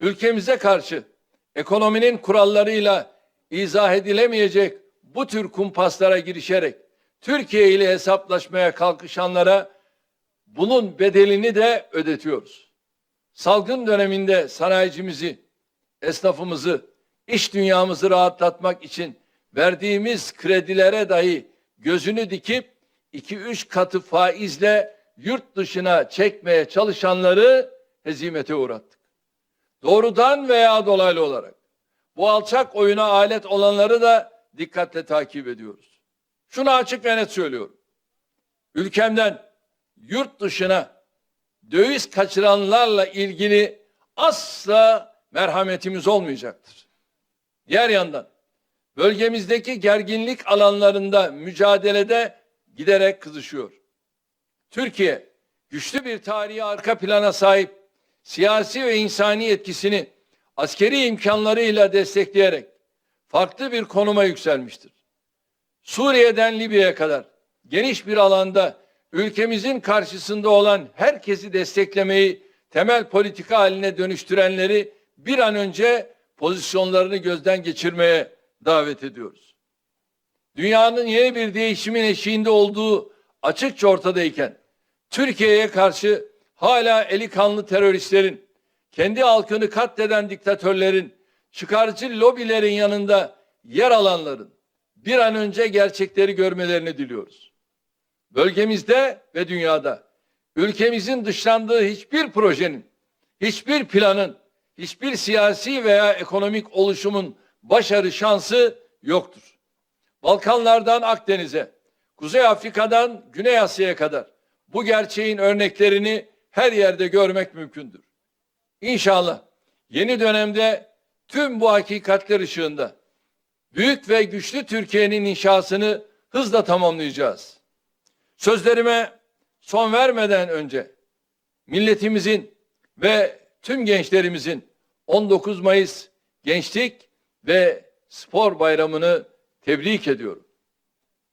ülkemize karşı ekonominin kurallarıyla izah edilemeyecek bu tür kumpaslara girişerek Türkiye ile hesaplaşmaya kalkışanlara bunun bedelini de ödetiyoruz. Salgın döneminde sanayicimizi, esnafımızı, iş dünyamızı rahatlatmak için verdiğimiz kredilere dahi gözünü dikip 2-3 katı faizle yurt dışına çekmeye çalışanları hezimete uğrattık. Doğrudan veya dolaylı olarak bu alçak oyuna alet olanları da dikkatle takip ediyoruz. Şunu açık ve net söylüyorum. Ülkemden yurt dışına döviz kaçıranlarla ilgili asla merhametimiz olmayacaktır. Diğer yandan bölgemizdeki gerginlik alanlarında mücadelede giderek kızışıyor. Türkiye güçlü bir tarihi arka plana sahip siyasi ve insani etkisini askeri imkanlarıyla destekleyerek farklı bir konuma yükselmiştir. Suriye'den Libya'ya kadar geniş bir alanda ülkemizin karşısında olan herkesi desteklemeyi temel politika haline dönüştürenleri bir an önce pozisyonlarını gözden geçirmeye davet ediyoruz. Dünyanın yeni bir değişimin eşiğinde olduğu açıkça ortadayken Türkiye'ye karşı hala eli kanlı teröristlerin, kendi halkını katleden diktatörlerin, çıkarcı lobilerin yanında yer alanların bir an önce gerçekleri görmelerini diliyoruz. Bölgemizde ve dünyada ülkemizin dışlandığı hiçbir projenin, hiçbir planın, hiçbir siyasi veya ekonomik oluşumun başarı şansı yoktur. Balkanlardan Akdeniz'e, Kuzey Afrika'dan Güney Asya'ya kadar bu gerçeğin örneklerini her yerde görmek mümkündür. İnşallah yeni dönemde tüm bu hakikatler ışığında büyük ve güçlü Türkiye'nin inşasını hızla tamamlayacağız. Sözlerime son vermeden önce milletimizin ve tüm gençlerimizin 19 Mayıs Gençlik ve Spor Bayramı'nı tebrik ediyorum.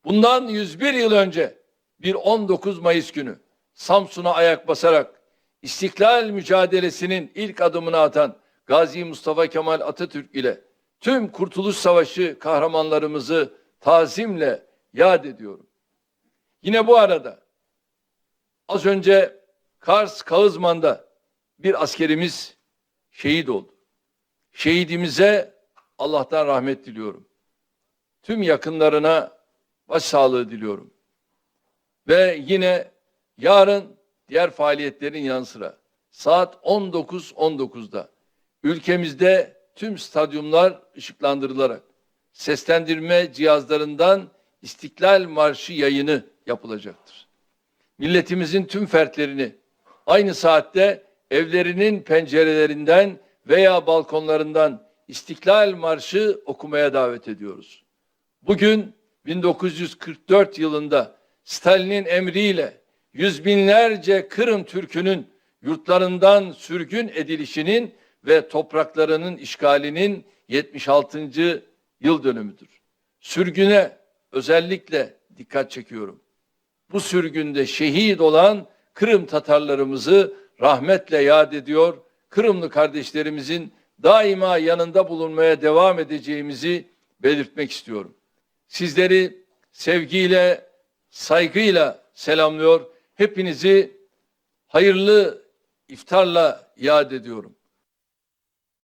Bundan 101 yıl önce bir 19 Mayıs günü Samsun'a ayak basarak İstiklal mücadelesinin ilk adımını atan Gazi Mustafa Kemal Atatürk ile tüm Kurtuluş Savaşı kahramanlarımızı tazimle yad ediyorum. Yine bu arada az önce Kars Kağızman'da bir askerimiz şehit oldu. Şehidimize Allah'tan rahmet diliyorum. Tüm yakınlarına başsağlığı diliyorum. Ve yine yarın diğer faaliyetlerin yanı sıra saat 19.19'da ülkemizde tüm stadyumlar ışıklandırılarak seslendirme cihazlarından İstiklal Marşı yayını yapılacaktır. Milletimizin tüm fertlerini aynı saatte evlerinin pencerelerinden veya balkonlarından İstiklal Marşı okumaya davet ediyoruz. Bugün 1944 yılında Stalin'in emriyle yüz binlerce Kırım Türk'ünün yurtlarından sürgün edilişinin ve topraklarının işgalinin 76. yıl dönümüdür. Sürgüne özellikle dikkat çekiyorum. Bu sürgünde şehit olan Kırım Tatarlarımızı rahmetle yad ediyor. Kırımlı kardeşlerimizin daima yanında bulunmaya devam edeceğimizi belirtmek istiyorum. Sizleri sevgiyle, saygıyla selamlıyor. Hepinizi hayırlı iftarla yad ediyorum.